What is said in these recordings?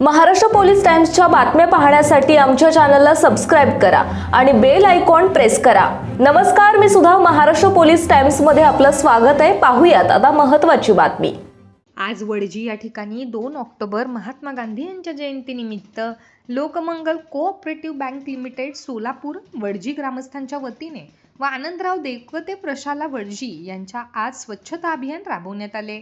Maharashtra police टाइम्सच्या बातम्या पाहण्यासाठी आमच्या चॅनलला सबस्क्राईब करा आणि बेल आयकॉन प्रेस करा. नमस्कार मी सुद्धा महाराष्ट्र पोलीस टाइम्समध्ये आपलं स्वागत आहे. पाहूयात आता महत्त्वाची बातमी. आज वडजी या ठिकाणी दोन ऑक्टोबर महात्मा गांधी यांच्या जयंतीनिमित्त Lokmangal cooperative bank limited Solapur Wadji ग्रामस्थांच्या वतीने व आनंदराव देवकते प्रशाला वडजी यांच्या आज स्वच्छता अभियान राबवण्यात आले.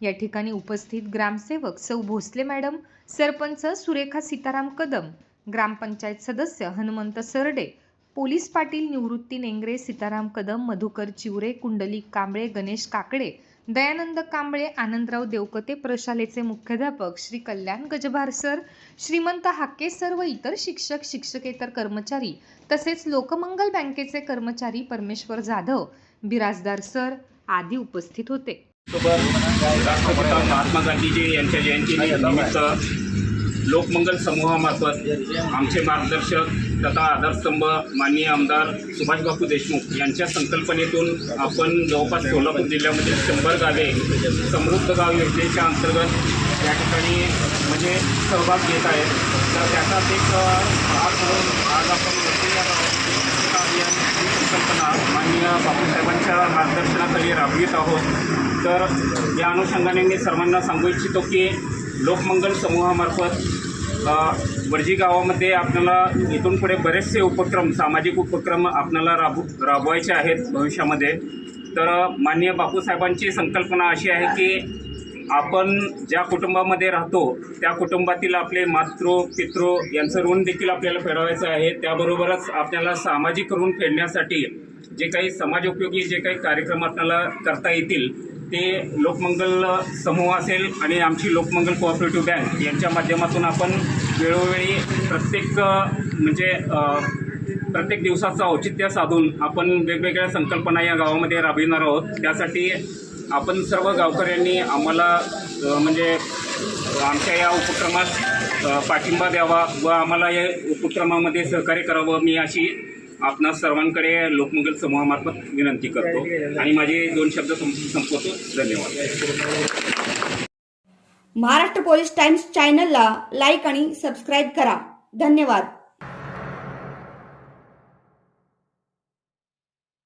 या ठिकाणी उपस्थित ग्रामसेवक सौ भोसले मॅडम सरपंच सुरेखा सीताराम कदम ग्रामपंचायत सदस्य हनुमंत सरडे पोलीस पाटील निवृत्ती नेंगरे सीताराम कदम मधुकर चिवरे कुंडलिक कांबळे गणेश काकडे दयानंद कांबळे आनंदराव देवकते प्रशालेचे मुख्याध्यापक श्री कल्याण गजभार सर श्रीमंत हाके सर व इतर शिक्षक शिक्षकेतर कर्मचारी तसेच लोकमंगल बँकेचे कर्मचारी परमेश्वर जाधव बिराजदार सर आदी उपस्थित होते. राष्ट्रपिता महात्मा गांधीजी यांच्या जयंतीनिमित्त लोकमंगल समूहामार्फत आमचे मार्गदर्शक तथा आधारस्तंभ माननीय आमदार सुभाषबापू देशमुख यांच्या संकल्पनेतून आपण जवळपास सोलापूर जिल्ह्यामध्ये शंभर गावे समृद्ध गाव योजनेच्या अंतर्गत या ठिकाणी म्हणजे सहभाग घेत आहेत तर त्याचाच एक भाग म्हणून आज आपण या अभियान ही संकल्पना माननीय बापूसाहेबांच्या मार्गदर्शनाखाली राबवित आहोत. तर या अनुषंगाने मी सर्वांना सांगू इच्छितो की लोकमंगल समूहामार्फत अ, वडजी गावामध्ये आपल्याला इथून पुढे बरेचसे उपक्रम सामाजिक उपक्रम आपल्याला राबू राबवायचे आहेत भविष्यामध्ये. तर माननीय बापूसाहेबांची संकल्पना अशी आहे की आपण ज्या कुटुंबामध्ये राहतो त्या कुटुंबातील आपले मातृ पितृ यांचं ऋण देखील आपल्याला फेडवायचं आहे. त्याबरोबरच आपल्याला सामाजिक ऋण फेडण्यासाठी जे काही समाजोपयोगी जे काही कार्यक्रम आपल्याला करता येतील ते लोकमंगल समूह असेल आणि आमची लोकमंगल कोऑपरेटिव्ह बँक यांच्या माध्यमातून आपण वेळोवेळी प्रत्येक म्हणजे प्रत्येक दिवसाचं औचित्य साधून आपण वेगवेगळ्या संकल्पना या गावामध्ये राबविणार आहोत. त्यासाठी आपण सर्व गावकऱ्यांनी आम्हाला म्हणजे आमच्या या उपक्रमास पाठिंबा द्यावा व आम्हाला या उपक्रमामध्ये सहकार्य करावं. मी अशी आपणा सर्वांकडे लोकमंगल समूहामार्फत विनंती करतो. आणि माझे दोन शब्द संपवतो. धन्यवाद. महाराष्ट्र पोलीस टाइम्स चॅनलला लाईक आणि सबस्क्राईब करा. धन्यवाद.